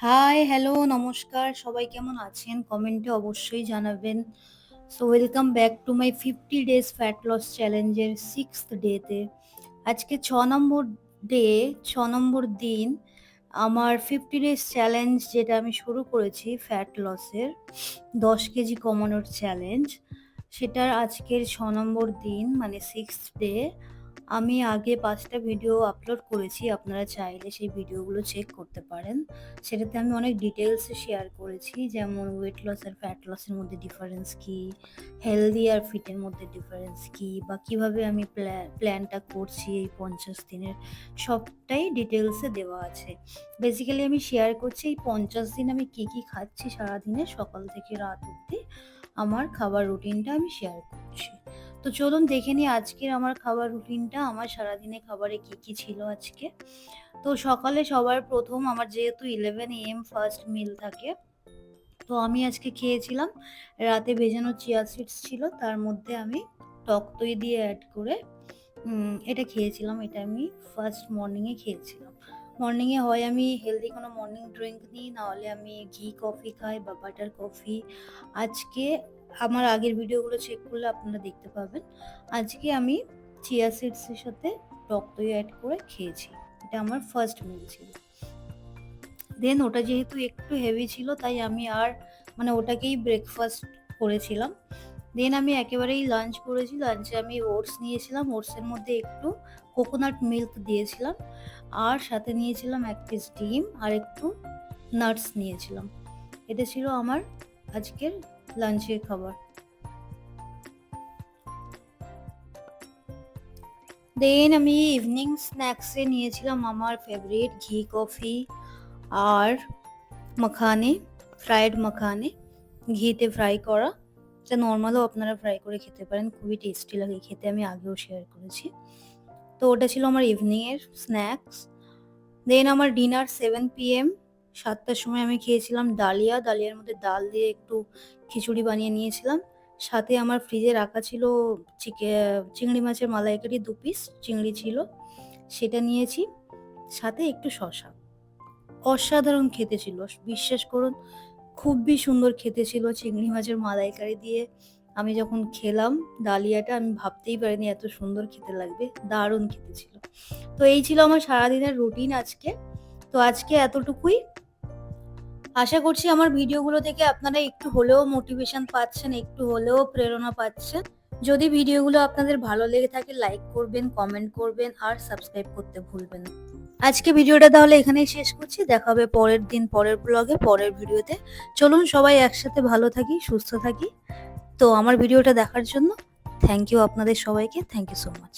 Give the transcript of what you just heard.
High, hello, নমস্কার। সবাই কেমন আছেন? কমেন্টে অবশ্যই জানাবেন। So welcome back to my 50 days fat loss চ্যালেঞ্জের সিক্স ডেতে। আজকে ছ নম্বর ডে, ছ নম্বর দিন আমার 50 ডেজ চ্যালেঞ্জ যেটা আমি শুরু করেছি ফ্যাট লসের ১০ কেজি কমানোর চ্যালেঞ্জ। সেটার আজকের ছ নম্বর দিন মানে সিক্স ডে। আমি আগে পাঁচটা ভিডিও আপলোড করেছি। আপনারা চাইলে সেই ভিডিওগুলো চেক করতে পারেন। সেটাতে আমি অনেক ডিটেইলসে শেয়ার করেছি। যেমন ওয়েট লস আর ফ্যাট লসের মধ্যে ডিফারেন্স কি? হেলদি আর ফিটের মধ্যে ডিফারেন্স কি? বা কীভাবে আমি প্ল্যা প্ল্যানটা করছি এই ৫০ দিনের সবটাই ডিটেলসে দেওয়া আছে। বেসিক্যালি আমি শেয়ার করছি এই ৫০ দিন আমি কি, কি খাচ্ছি সারাদিনে সকাল থেকে রাত অব্দি আমার খাবার রুটিনটা আমি শেয়ার করছি। তো চলুন দেখে নিই আজকের আমার খাবার রুটিনটা আমার সারাদিনে খাবারে কি, কি ছিল আজকে। তো সকালে সবার প্রথম আমার যেহেতু 11 AM ফার্স্ট মিল থাকে। তো আমি আজকে খেয়েছিলাম রাতে ভেজানো চিয়া সিডস ছিল। তার মধ্যে আমি টক দই দিয়ে অ্যাড করে এটা খেয়েছিলাম। এটা আমি ফার্স্ট মর্নিংয়ে খেয়েছিলাম। মর্নিং এ হয় আমি হেলদি কোনো মর্নিং ড্রিংক নিই, নাহলে আমি ঘি কফি খাই বা বাটার কফি। আজকে আমার আগের ভিডিওগুলো চেক করলে আপনারা দেখতে পাবেন। আজকে আমি চিয়া সিডসের সাথে টক দই এড করে খেয়েছি। এটা আমার ফার্স্ট মিল ছিল। দেন ওটা যেহেতু একটু হেভি ছিল তাই আমি আর মানে ওটাকেই ব্রেকফাস্ট করেছিলাম। দেন আমি একেবারেই লাঞ্চ করেছি। লাঞ্চে আমি ওটস নিয়েছিলাম। ওটসের মধ্যে একটু কোকোনাট মিল্ক দিয়েছিলাম। আর সাথে নিয়েছিলাম এক পিস ডিম আর একটু নাটস নিয়েছিলাম। এটা ছিল আমার আজকের লাঞ্চের খাবার। দেন আমি ইভিনিং স্ন্যাক্সে নিয়েছিলাম আমার ফেভারিট ঘি কফি আর মাখানে, ফ্রায়েড মাখানে ঘিতে ফ্রাই করা। এটা নর্মালও আপনারা ফ্রাই করে খেতে পারেন। খুবই টেস্টি লাগে, খেতে। আমি আগেও শেয়ার করেছি। তো ওটা ছিল আমার ইভিনিংয়ের স্ন্যাক্স দেন আমার ডিনার 7 PM ৭ টার সময় আমি খেয়েছিলাম ডালিয়া। ডালিয়ার মধ্যে ডাল দিয়ে একটু খিচুড়ি বানিয়ে নিয়েছিলাম। সাথে আমার ফ্রিজে রাখা ছিল চিংড়ি মাছের মালাইকারি দু পিস চিংড়ি ছিল। সেটা নিয়েছি। সাথে একটু শশা অসাধারণ খেতে ছিল। বিশ্বাস করুন খুবই সুন্দর খেতে ছিল চিংড়ি মাছের মালাইকারি দিয়ে আমি যখন খেলাম ডালিয়াটা আমি ভাবতেই পারিনি এত সুন্দর খেতে লাগবে। দারুণ খেতে ছিল। তো এই ছিল আমার সারাদিনের রুটিন আজকে। তো আজকে এতটুকুই। আশা করছি আমার ভিডিওগুলো থেকে আপনারা একটু হলেও মোটিভেশন পাচ্ছেন, একটু হলেও প্রেরণা পাচ্ছেন। যদি ভিডিওগুলো আপনাদের ভালো লেগে থাকে লাইক করবেন, কমেন্ট করবেন আর সাবস্ক্রাইব করতে ভুলবেন না। আজকে ভিডিওটা তাহলে এখানেই শেষ করছি। দেখা হবে পরের দিন পরের ব্লগে পরের ভিডিওতে। চলুন সবাই একসাথে ভালো থাকি, সুস্থ থাকি। তো আমার ভিডিওটা দেখার জন্য থ্যাংক ইউ আপনাদের সবাইকে। Thank you so much.